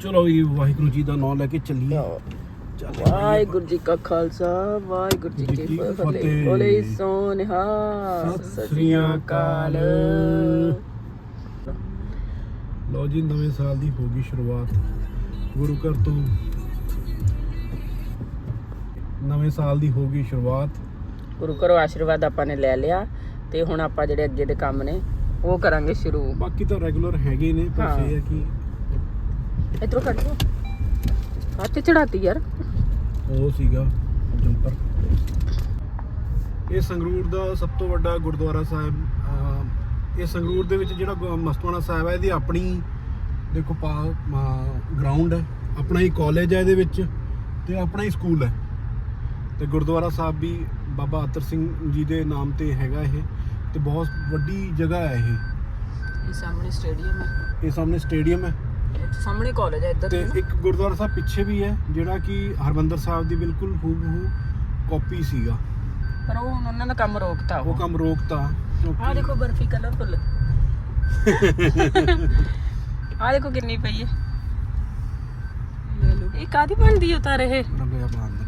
Speaker 3: ਚਲੋ ਵੀ ਵਾਹਿਗੁਰੂ ਜੀ ਦਾ ਨਾਮ ਲੈ ਕੇ ਚੱਲੀਏ। ਚੱਲ
Speaker 1: ਵਾਹਿਗੁਰੂ ਜੀ ਕਾ ਖਾਲਸਾ ਵਾਹਿਗੁਰੂ ਜੀ ਕੀ ਫਤਿਹ। ਬੋਲੇ ਸੋ ਨਿਹਾਲ
Speaker 3: ਸਤਿ ਸ੍ਰੀ ਅਕਾਲ। ਲਓ ਜੀ ਨਵੇਂ ਸਾਲ ਦੀ ਹੋ ਗਈ ਸ਼ੁਰੂਆਤ। ਗੁਰੂ ਘਰ ਤੋਂ ਨਵੇਂ ਸਾਲ ਦੀ ਹੋ ਗਈ ਸ਼ੁਰੂਆਤ।
Speaker 1: ਗੁਰੂ ਘਰੋਂ ਆਸ਼ੀਰਵਾਦ ਆਪਾਂ ਨੇ ਲੈ ਲਿਆ ਤੇ ਹੁਣ ਆਪਾਂ ਜਿਹੜੇ ਅੱਗੇ ਦੇ ਕੰਮ ਨੇ ਉਹ ਕਰਾਂਗੇ ਸ਼ੁਰੂ।
Speaker 3: ਬਾਕੀ ਤਾਂ ਰੈਗੂਲਰ ਹੈਗੇ ਨੇ ਪਰ। ਇਹ ਹੈ ਕਿ
Speaker 1: ਇਧਰੋਂ ਕੱਢ ਲਓ। ਹੱਥ ਚੜਾਤੀ ਯਾਰ।
Speaker 3: ਉਹ ਸੀਗਾ ਜੰਪਰ। ਇਹ ਸੰਗਰੂਰ ਦਾ ਸਭ ਤੋਂ ਵੱਡਾ ਗੁਰਦੁਆਰਾ ਸਾਹਿਬ ਇਹ ਸੰਗਰੂਰ ਦੇ ਵਿੱਚ ਜਿਹੜਾ ਗੁ- ਮਸਤਵਾਣਾ ਸਾਹਿਬ ਹੈ ਇਹਦੀ ਆਪਣੀ ਦੇਖੋ ਗਰਾਊਂਡ ਹੈ ਆਪਣਾ ਹੀ ਕਾਲਜ ਹੈ ਇਹਦੇ ਵਿੱਚ ਤੇ ਆਪਣਾ ਹੀ ਸਕੂਲ ਹੈ। ਤੇ ਗੁਰਦੁਆਰਾ ਸਾਹਿਬ ਵੀ ਬਾਬਾ ਅਤਰ ਸਿੰਘ ਜੀ ਦੇ ਨਾਮ ਤੇ ਹੈਗਾ ਇਹ ਤੇ ਬਹੁਤ ਵੱਡੀ ਜਗ੍ਹਾ ਹੈ ਇਹ।
Speaker 1: ਇਹ ਸਾਹਮਣੇ ਸਟੇਡੀਅਮ ਹੈ।
Speaker 3: ਇਹ ਸਾਹਮਣੇ ਸਟੇਡੀਅਮ ਹੈ।
Speaker 1: ਇੱਥੇ ਸਾਹਮਣੇ ਕਾਲਜ ਹੈ ਇੱਧਰ
Speaker 3: ਤੇ
Speaker 1: ਨੂੰ।
Speaker 3: ਇੱਕ ਗੁਰਦੁਆਰਾ ਸਾਹਿਬ ਪਿੱਛੇ ਵੀ ਹੈ ਜਿਹੜਾ ਕਿ ਹਰਮੰਦਰ ਸਾਹਿਬ ਦੀ ਬਿਲਕੁਲ ਹੂਬਹੂ ਕਾਪੀ ਸੀਗਾ।
Speaker 1: ਪਰ ਉਹ ਹੁਣ ਉਹਨਾਂ ਦਾ ਕੰਮ ਰੋਕਤਾ
Speaker 3: ਉਹ।
Speaker 1: ਉਹ
Speaker 3: ਕੰਮ ਰੋਕਤਾ
Speaker 1: ਆ
Speaker 3: ਕਿਉਂਕਿ
Speaker 1: ਦੇਖੋ ਬਰਫੀ ਕਲਰਫੁਲ ਆ ਦੇਖੋ ਕਿੰਨੀ ਪਈ ਹੈ। ਇਹ ਕਾਦੀ ਬਣਦੀ ਉਤਾਰ ਇਹ?
Speaker 3: ਰੰਗ ਜਿਹਾ ਬਣਾਉਂਦੇ